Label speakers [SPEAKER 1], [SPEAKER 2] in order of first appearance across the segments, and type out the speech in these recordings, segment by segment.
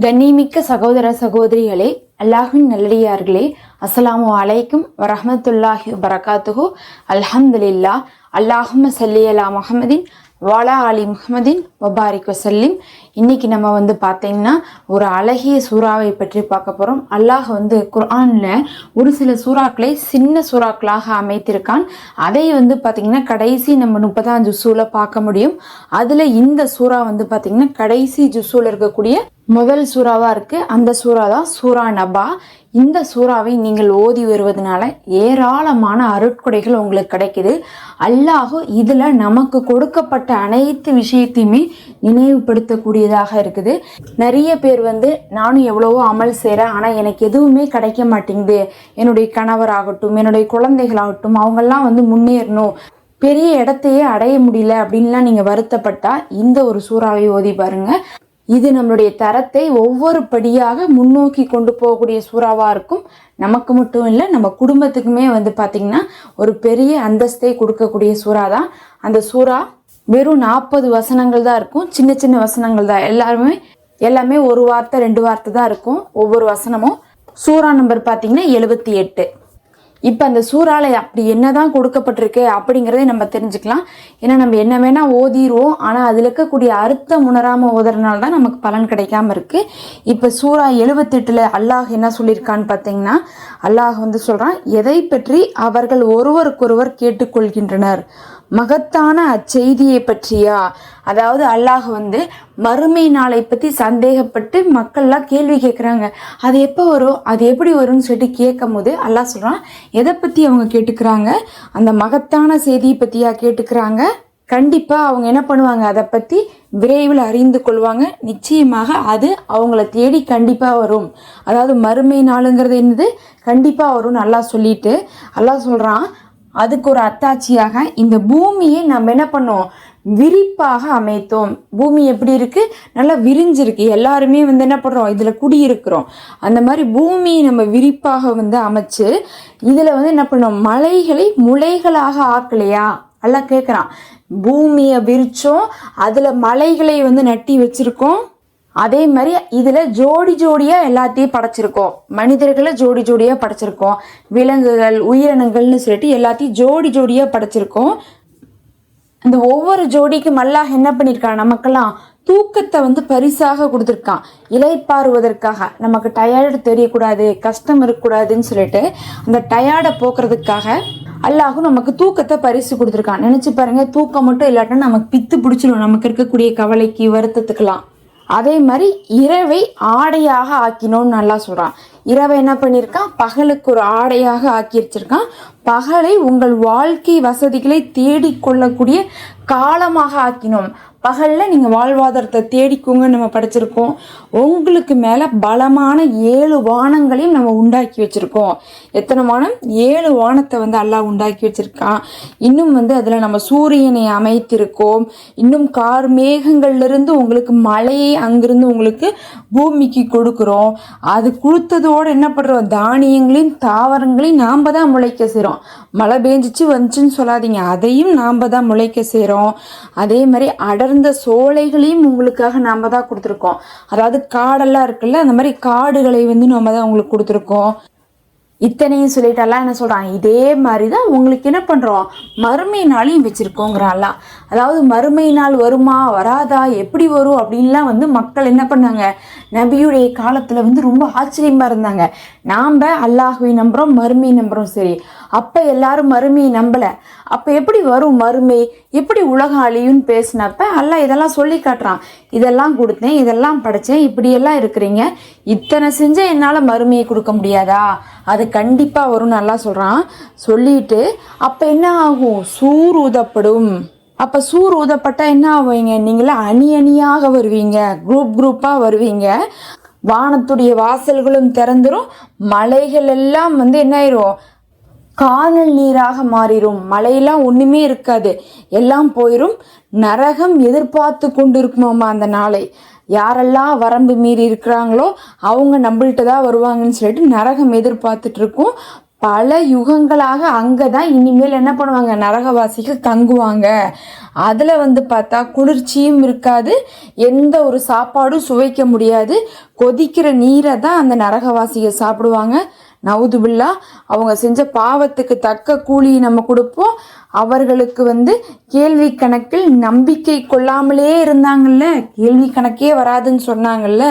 [SPEAKER 1] கண்ணிமிக்க சகோதர சகோதரிகளே அல்லாஹின் நல்லடியார்களே அஸ்ஸலாமு வலைக்கும் வரமத்துல்லாஹி வரகாத்துஹு அல்ஹம்துலில்லா அல்லாஹும் சல்லி அலா முஹம்மதின் வாலா அலி முஹம்மதின் முபாரிக் வசல்லிம் இன்னைக்கு நம்ம வந்து பார்த்தீங்கன்னா ஒரு அழகிய சூறாவை பற்றி பார்க்க போகிறோம் அல்லாஹ் வந்து குர்ஆனில் ஒரு சில சூறாக்களை சின்ன சூறாக்களாக அமைத்திருக்கான். அதை வந்து பார்த்தீங்கன்னா கடைசி நம்ம முப்பதாம் ஜுசூவில் பார்க்க முடியும். அதில் இந்த சூறா வந்து பார்த்தீங்கன்னா கடைசி ஜுசூவில் இருக்கக்கூடிய முதல் சூறாவாக இருக்குது அந்த சூறா தான் சூரா நபா. இந்த சூறாவை நீங்கள் ஓதி வருவதனால ஏராளமான அருட்கொடைகள் உங்களுக்கு கிடைக்குது. அல்லாஹ் இதில் நமக்கு கொடுக்கப்பட்ட அனைத்து விஷயத்தையுமே நினைவுபடுத்தக்கூடிய கூடியதாக இருக்குது. நிறைய பேர் வந்து நானும் எவ்வளவோ அமல் செய்கிறேன் ஆனால் எனக்கு எதுவுமே கிடைக்க மாட்டேங்குது. என்னுடைய கணவராகட்டும் என்னுடைய குழந்தைகளாகட்டும் அவங்கெல்லாம் வந்து முன்னேறணும். பெரிய இடத்தையே அடைய முடியல அப்படின்லாம் நீங்கள் வருத்தப்பட்டா இந்த ஒரு சூறாவை ஓதி பாருங்க. இது நம்மளுடைய தரத்தை ஒவ்வொரு படியாக முன்னோக்கி கொண்டு போகக்கூடிய சூறாவா இருக்கும். நமக்கு மட்டும் இல்லை நம்ம குடும்பத்துக்குமே வந்து பாத்தீங்கன்னா ஒரு பெரிய அந்தஸ்தை கொடுக்கக்கூடிய சூறா தான் அந்த சூறா வெறும் நாற்பது வசனங்கள் தான் இருக்கும். சின்ன சின்ன வசனங்கள் தான். எல்லாருமே எல்லாமே ஒரு வார்த்தை ரெண்டு வார்த்தை தான் இருக்கும் ஒவ்வொரு வசனமும். சூறா நம்பர் பார்த்தீங்கன்னா எழுபத்தி எட்டு. இப்போ அந்த சூறாலை அப்படி என்னதான் கொடுக்கப்பட்டிருக்கு அப்படிங்கிறதை நம்ம தெரிஞ்சுக்கலாம். ஏன்னா நம்ம என்ன வேணா ஓதிடுவோம் ஆனால் அதில் இருக்கக்கூடிய அர்த்தம் உணராமல் ஓதுறதுனால தான் நமக்கு பலன் கிடைக்காம இருக்கு. இப்போ சூறா எழுபத்தெட்டில் அல்லாஹ் என்ன சொல்லியிருக்கான்னு பார்த்தீங்கன்னா அல்லாஹ் வந்து சொல்றான் எதை பற்றி அவர்கள் ஒருவருக்கொருவர் கேட்டுக்கொள்கின்றனர்? மகத்தான அச்செய்தியை பற்றியா? அதாவது அல்லாஹ் வந்து மறுமை நாளை பற்றி சந்தேகப்பட்டு மக்கள்லாம் கேள்வி கேட்குறாங்க அது எப்போ வரும்? அது எப்படி வரும்னு சொல்லிட்டு கேட்கும் போது அல்லாஹ் சொல்கிறான் எதை பற்றி அவங்க கேட்டுக்கிறாங்க? அந்த மகத்தான செய்தியை பற்றியா கேட்டுக்கிறாங்க? கண்டிப்பாக அவங்க என்ன பண்ணுவாங்க? அதை பற்றி விரைவில் அறிந்து கொள்வாங்க. நிச்சயமாக அது அவங்கள தேடி கண்டிப்பாக வரும். அதாவது மறுமை நாளுங்கிறது என்னது? கண்டிப்பாக வரும்னு நல்லா சொல்லிட்டு அல்லாஹ் சொல்கிறான் அதுக்கு ஒரு அத்தாட்சியாக இந்த பூமியை நம்ம என்ன பண்ணோம்? விரிப்பாக அமைத்தோம். பூமி எப்படி இருக்கு? நல்லா விரிஞ்சிருக்கு. எல்லாருமே வந்து என்ன பண்றோம்? இதுல குடியிருக்கிறோம். அந்த மாதிரி பூமியை நம்ம விரிப்பாக வந்து அமைச்சு இதுல வந்து என்ன பண்ணோம்? மலைகளை முளைகளாக ஆக்கலையா? எல்லாம் கேட்குறான் பூமியை விரிச்சோம். அதுல மலைகளை வந்து நட்டி வச்சிருக்கோம். அதே மாதிரி இதுல ஜோடி ஜோடியா எல்லாத்தையும் படைச்சிருக்கோம். மனிதர்களை ஜோடி ஜோடியா படைச்சிருக்கோம். விலங்குகள் உயிரினங்கள்னு சொல்லிட்டு எல்லாத்தையும் ஜோடி ஜோடியா படைச்சிருக்கோம். இந்த ஒவ்வொரு ஜோடிக்கும் அல்லாஹ் என்ன பண்ணியிருக்கான் நமக்கெல்லாம் தூக்கத்தை வந்து பரிசாக கொடுத்துருக்கான். இலைப்பாறுவதற்காக நமக்கு டயர்டு தெரியக்கூடாது கஷ்டம் இருக்கக்கூடாதுன்னு சொல்லிட்டு அந்த டயர்டை போக்குறதுக்காக அல்லாஹும் நமக்கு தூக்கத்தை பரிசு கொடுத்துருக்கான். நினைச்சு பாருங்க தூக்கம் மட்டும் இல்லாட்டினா நமக்கு பித்து பிடிச்சிடும் நமக்கு இருக்கக்கூடிய கவலைக்கு வருத்தத்துக்கெல்லாம். அதே மாதிரி இரவை ஆடையாக ஆக்கினோன்னு நல்லா சொல்கிறான் இரவை என்ன பண்ணியிருக்கான்? பகலுக்கு ஒரு ஆடையாக ஆக்கி வச்சிருக்கான். பகலை உங்கள் வாழ்க்கை வசதிகளை தேடிக்கொள்ளக்கூடிய காலமாக ஆக்கினோம். பகலில் நீங்கள் வாழ்வாதாரத்தை தேடிக்கோங்க நம்ம படிச்சிருக்கோம். உங்களுக்கு மேலே பலமான ஏழு வானங்களையும் நம்ம உண்டாக்கி வச்சிருக்கோம். எத்தனை வானம்? ஏழு வானத்தை வந்து அல்லாஹ் உண்டாக்கி வச்சுருக்கான். இன்னும் வந்து அதில் நம்ம சூரியனை அமைத்திருக்கோம். இன்னும் கார் மேகங்கள்லேருந்து உங்களுக்கு மழையை அங்கிருந்து உங்களுக்கு பூமிக்கு கொடுக்குறோம். அது கொடுத்ததோட என்ன பண்ணுறோம் தானியங்களையும் தாவரங்களையும் நாம் தான் முளைக்க செய்கிறோம் மழை பெஞ்சிச்சு வந்துச்சுன்னு சொல்லாதீங்க. அதையும் நாம் தான் முளைக்க செய்கிறோம் அதே மாதிரி அடர்ந்த சோலைகளையும் உங்களுக்காக நாம தான் கொடுத்துருக்கோம். அதாவது காடெல்லாம் இருக்குல்ல அந்த மாதிரி காடுகளை வந்து நம்ம தான் உங்களுக்கு கொடுத்துருக்கோம். இத்தனையும் சொல்லிட்டு எல்லாம் என்ன சொல்கிறான் இதே மாதிரி தான் உங்களுக்கு என்ன பண்றோம்? மறுமை நாளையும் வச்சிருக்கோங்கிறான்ல அதாவது மறுமை நாள் வருமா வராதா எப்படி வரும் அப்படின்லாம் வந்து மக்கள் என்ன பண்ணாங்க? நபியுடைய காலத்துல வந்து ரொம்ப ஆச்சரியமா இருந்தாங்க. நாம அல்லாஹுவை நம்புறோம் மறுமை நம்புகிறோம் சரி. அப்ப எல்லாரும் மறுமையை நம்பல. அப்ப எப்படி வரும் மறுமை? எப்படி உலகம் அழியும்னு பேசினப்ப அல்லாஹ் இதெல்லாம் சொல்லி காட்டுறான். இதெல்லாம் கொடுத்தேன் இதெல்லாம் படைச்சேன் இப்படியெல்லாம் இருக்கிறீங்க. இத்தனை செஞ்ச என்னால் மறுமையை கொடுக்க முடியாதா? அதுக்கு கண்டிப்பாக வரும்னு நல்லா சொல்கிறான் சொல்லிட்டு அப்போ என்ன ஆகும்? சூர் ஊதப்படும். அப்போ சூர் ஊதப்பட்டால் என்ன ஆவீங்க நீங்களாம் அணி அணியாக வருவீங்க. குரூப் குரூப்பாக வருவீங்க. வானத்துடைய வாசல்களும் திறந்துரும். மலைகள் எல்லாம் வந்து என்ன ஆயிரும்? காணல் நீராக மாறிடும் மழையெல்லாம் ஒண்ணுமே இருக்காது. எல்லாம் போயிடும் நரகம் எதிர்பார்த்து கொண்டு இருக்குமாம்மா அந்த நாளை. யாரெல்லாம் வரம்பு மீறி இருக்கிறாங்களோ அவங்க நம்மள்கிட்ட தான் வருவாங்கன்னு சொல்லிட்டு நரகம் எதிர்பார்த்துட்டு இருக்கும் பல யுகங்களாக அங்கே தான் இனிமேல் என்ன பண்ணுவாங்க? நரகவாசிகள் தங்குவாங்க. அதில் வந்து பார்த்தா குளிர்ச்சியும் இருக்காது எந்த ஒரு சாப்பாடும் சுவைக்க முடியாது. கொதிக்கிற நீரை தான் அந்த நரகவாசிகள் சாப்பிடுவாங்க. நவுதுபில்லா அவங்க செஞ்ச பாவத்துக்கு தக்க கூலி நம்ம கொடுப்போம். அவர்களுக்கு வந்து கேள்வி கணக்கில் நம்பிக்கை கொள்ளாமலே இருந்தாங்கல்ல? கேள்வி கணக்கே வராதுன்னு சொன்னாங்கல்ல?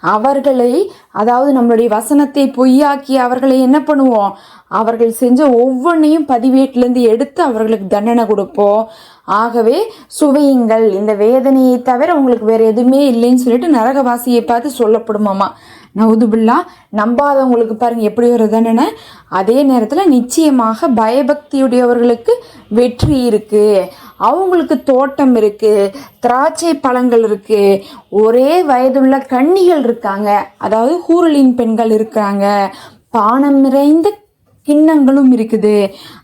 [SPEAKER 1] அவர்களை அதாவது நம்மளுடைய வசனத்தை பொய்யாக்கி அவர்களை என்ன பண்ணுவோம்? அவர்கள் செஞ்ச ஒவ்வொன்றையும் பதிவேட்டிலேருந்து எடுத்து அவர்களுக்கு தண்டனை கொடுப்போம். ஆகவே சுவையுங்கள். இந்த வேதனையை தவிர உங்களுக்கு வேற எதுவுமே இல்லைன்னு சொல்லிட்டு நரகவாசியை பார்த்து சொல்லப்படுமாமா நவுதுபில்லா நம்பாதவங்களுக்கு பாருங்கள் எப்படி ஒரு தண்டனை. அதே நேரத்தில் நிச்சயமாக பயபக்தியுடையவர்களுக்கு வெற்றி இருக்குது அவங்களுக்கு தோட்டம் இருக்குது திராட்சை பழங்கள் இருக்குது ஒரே வயதுள்ள கன்னிகள் இருக்காங்க. அதாவது ஹூரலின் பெண்கள் இருக்காங்க பானம் நிறைந்த கிண்ணங்களும் இருக்குது.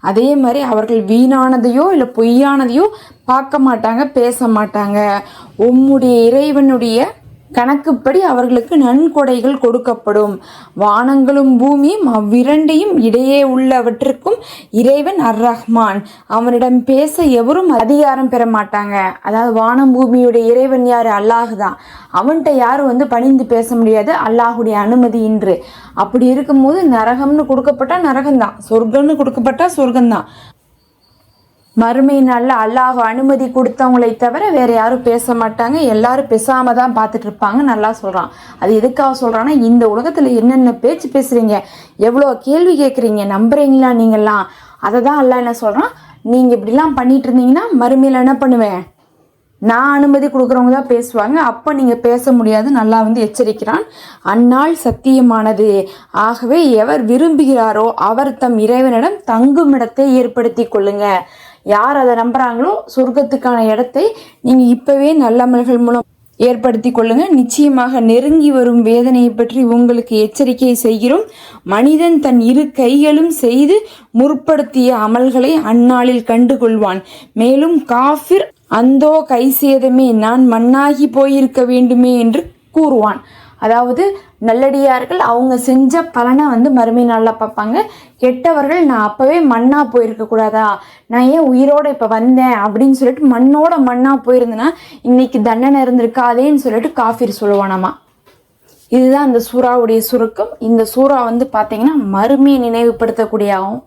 [SPEAKER 1] அதே மாதிரி அவர்கள் வீணானதையோ இல்லை பொய்யானதையோ பார்க்க மாட்டாங்க பேச மாட்டாங்க. உம்முடைய இறைவனுடைய கணக்குப்படி அவர்களுக்கு நன்கொடைகள் கொடுக்கப்படும். வானங்களும் பூமியும் அவ்விரண்டையும் இடையே உள்ளவற்றிற்கும் இறைவன் அர் ரஹ்மான் அவனிடம் பேச எவரும் அதிகாரம் பெற மாட்டாங்க. அதாவது வானம் பூமியுடைய இறைவன் யாரு? அல்லாஹ் தான் அவன்கிட்ட யாரும் வந்து பணிந்து பேச முடியாது? அல்லாஹுடைய அனுமதி இன்று. அப்படி இருக்கும்போது நரகம்னு கொடுக்கப்பட்டா நரகம்தான். சொர்க்கம்னு கொடுக்கப்பட்டா சொர்க்கம்தான். மறுமை நாளில் அல்லாஹ் அனுமதி கொடுத்தவங்களை தவிர வேற யாரும் பேச மாட்டாங்க. எல்லாரும் பேசாம தான் பார்த்துட்டு இருப்பாங்க. நல்லா சொல்றான். அது எதுக்காக சொல்றான்னா இந்த உலகத்துல என்னென்ன பேச்சு பேசுறீங்க? எவ்வளோ கேள்வி கேட்குறீங்க நம்புறீங்களா நீங்கெல்லாம்? அதை தான் அல்லாஹ் என்ன சொல்றான்? நீங்க இப்படிலாம் பண்ணிட்டு இருந்தீங்கன்னா மறுமையில் என்ன பண்ணுவேன்? நான் அனுமதி கொடுக்குறவங்க தான் பேசுவாங்க. அப்போ நீங்கள் பேச முடியாது. நல்லா வந்து எச்சரிக்கிறான். அந்நாள் சத்தியமானது. ஆகவே எவர் விரும்புகிறாரோ அவர் தம் இறைவனிடம் தங்கும் இடத்தை ஏற்படுத்தி கொள்ளுங்க. யார் அதை நம்புறாங்களோ சொர்க்கத்துக்கான இடத்தை நீங்கள் இப்போவே நல்லமல்கள் மூலம் ஏற்படுத்தி கொள்ளுங்க. நிச்சயமாக நெருங்கி வரும் வேதனையை பற்றி உங்களுக்கு எச்சரிக்கை செய்கிறோம். மனிதன் தன் இரு கைகளும் செய்து முற்படுத்திய அமல்களை அந்நாளில் கண்டு கொள்வான் மேலும் காஃபிர் அந்தோ கை சேதமே நான் மண்ணாகி போயிருக்க வேண்டுமே என்று கூறுவான். அதாவது நல்லடியார்கள் அவங்க செஞ்ச பலனை வந்து மறுமை நாளில் பார்ப்பாங்க. கெட்டவர்கள் நான் அப்போவே மண்ணாக போயிருக்கக்கூடாதா நான் ஏன் உயிரோடு இப்போ வந்தேன்? அப்படின்னு சொல்லிட்டு மண்ணோட மண்ணாக போயிருந்தேன்னா இன்னைக்கு தண்டனை இருந்திருக்காதேன்னு சொல்லிட்டு காஃபிர் சொல்லுவானாமா? இதுதான் அந்த சூறாவுடைய சுருக்கம். இந்த சூறா வந்து பார்த்தீங்கன்னா மறுமையை நினைவுபடுத்தக்கூடியாகும்.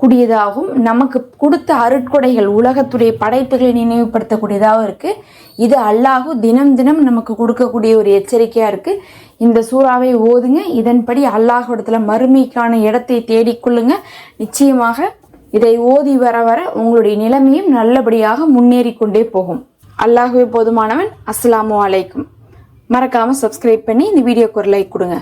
[SPEAKER 1] கூடியதாகவும் நமக்கு கொடுத்த அருட்கொடைகள் உலகத்துடைய படைப்புகளை நினைவுபடுத்தக்கூடியதாகவும் இருக்குது இது அல்லாஹு தினம் தினம் நமக்கு கொடுக்கக்கூடிய ஒரு எச்சரிக்கையாக இருக்குது இந்த சூறாவை ஓதுங்க. இதன்படி அல்லாஹிடத்தில் மறுமைக்கான இடத்தை தேடிக்கொள்ளுங்க நிச்சயமாக இதை ஓதி வர வர உங்களுடைய நிலைமையும் நல்லபடியாக முன்னேறி கொண்டே போகும். அல்லாஹுவே போதுமானவன். அஸ்ஸலாமு அலைக்கும். மறக்காமல் சப்ஸ்கிரைப் பண்ணி இந்த வீடியோக்கு ஒரு லைக் கொடுங்க.